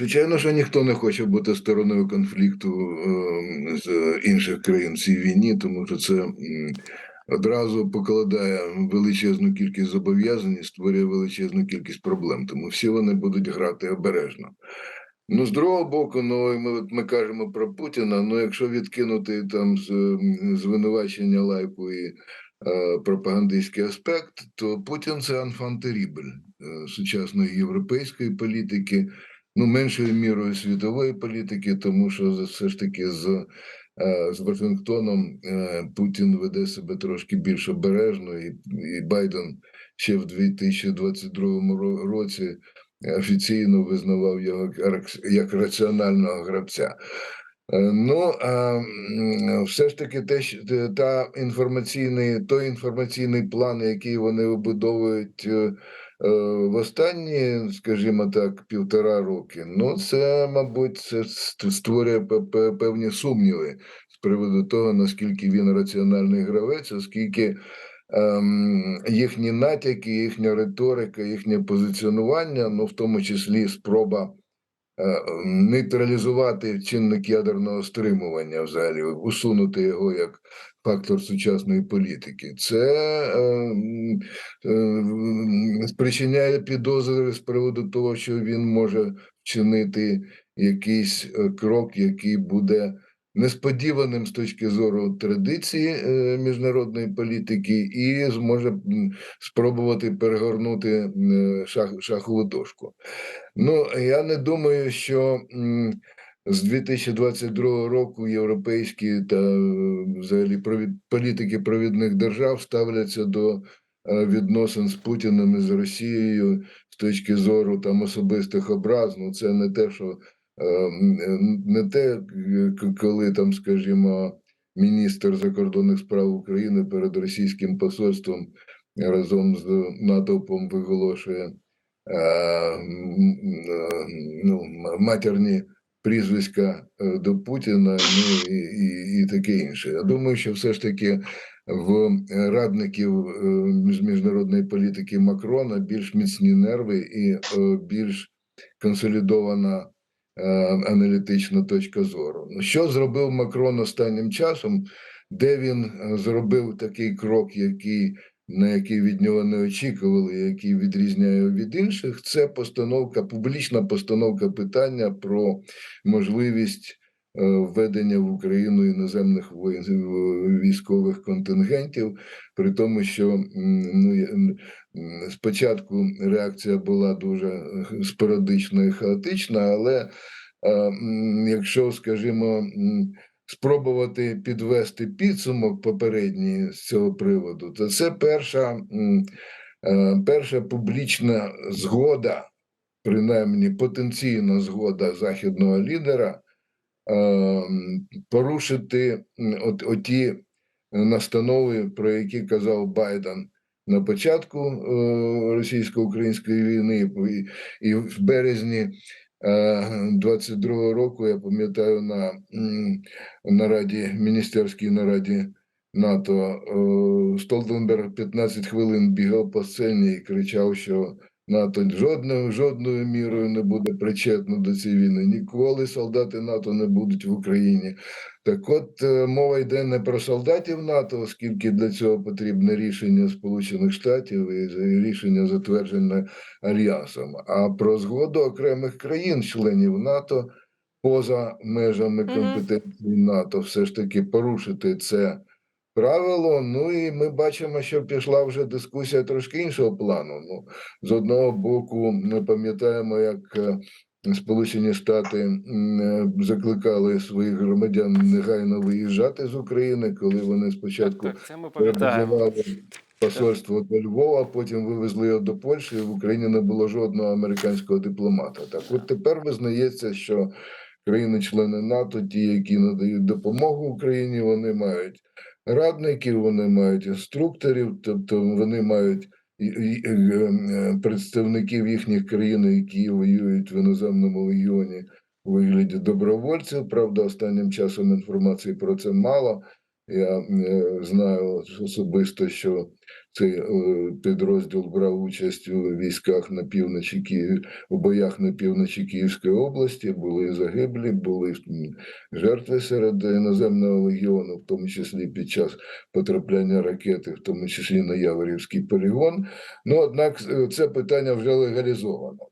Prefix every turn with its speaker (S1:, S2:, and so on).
S1: Звичайно, що ніхто не хоче бути стороною конфлікту е, з інших країн в цій війні, тому що це одразу покладає величезну кількість зобов'язань і створює величезну кількість проблем. Тому всі вони будуть грати обережно. Ну, з другого боку, ну ми, ми кажемо про Путіна. Ну, якщо відкинути там звинувачення лайку і е, пропагандистський аспект, то Путін це анфантерібель е, сучасної європейської політики, ну меншою мірою світової політики, тому що все ж таки з, е, з Вашингтоном е, Путін веде себе трошки більш обережно, і, і Байден ще в 2022 році офіційно визнавав його як раціонального гравця. Е, Ну а все ж таки, те, та інформаційний, той інформаційний план, який вони вибудовують в останні, скажімо так, півтора роки, ну це, мабуть, це створює пе- пе- певні сумніви з приводу того, наскільки він раціональний гравець, оскільки ем, їхні натяки, їхня риторика, їхнє позиціонування, ну в тому числі спроба е, нейтралізувати чинник ядерного стримування, взагалі усунути його як фактор сучасної політики. Це е, е, спричиняє підозри з приводу того, що він може вчинити якийсь е, крок, який буде несподіваним з точки зору традиції е, міжнародної політики, і зможе спробувати перегорнути шах, шахову дошку. Ну, я не думаю, що з 2022 року європейські та е, взагалі провід, політики провідних держав ставляться до е, відносин з Путіним і з Росією з точки зору там особистих образ. Ну, це не те, що е, не те, коли там, скажімо, міністр закордонних справ України перед російським посольством разом з натовпом виголошує ну, матерні прізвиська е, до Путіна, ну і, і, і таке інше. Я думаю, що все ж таки в радників з міжнародної політики Макрона більш міцні нерви і більш консолідована аналітична точка зору. Ну, Що зробив Макрон останнім часом? Де він е, зробив такий крок, який на який від нього не очікували, який відрізняє від інших, це постановка, публічна постановка питання про можливість е, введення в Україну іноземних військових контингентів, при тому, що ну, спочатку реакція була дуже е, спорадична і хаотична, але е, якщо, скажімо, спробувати підвести підсумок попередній з цього приводу, то це перша, е, перша публічна згода, принаймні потенційна згода західного лідера е, порушити от, оті настанови, про які казав Байден на початку е, російсько-української війни, і в березні 22-го року, я пам'ятаю, на нараді, міністерській нараді НАТО е, Столтенберг 15 хвилин бігав по сцені і кричав, що НАТО жодною, жодною мірою не буде причетно до цієї війни. Ніколи солдати НАТО не будуть в Україні. Так от е, мова йде не про солдатів НАТО, оскільки для цього потрібне рішення Сполучених Штатів і рішення затверджене альянсом, а про згоду окремих країн-членів НАТО поза межами компетенції НАТО, все ж таки порушити це правило. Ну і ми бачимо, що пішла вже дискусія трошки іншого плану. Ну, з одного боку, ми пам'ятаємо, як е, Сполучені Штати е, закликали своїх громадян негайно виїжджати з України, коли вони спочатку
S2: так, це ми пам'ятаємо.
S1: посольство до Львова, потім вивезли його до Польщі. і В Україні не було жодного американського дипломата. Так, от тепер визнається, що країни-члени НАТО, ті, які надають допомогу Україні, вони мають радників, вони мають інструкторів, тобто вони мають е, е, представників їхніх країн, які воюють в іноземному легіоні у вигляді добровольців. Правда, останнім часом інформації про це мало. Я е, знаю особисто, що Цей е, підрозділ брав участь у військах на півночі Києва, у боях на півночі Київської області. Були загиблі, були жертви серед іноземного легіону, в тому числі під час потрапляння ракети, в тому числі на Яворівський полігон. Ну однак е, це питання вже легалізовано.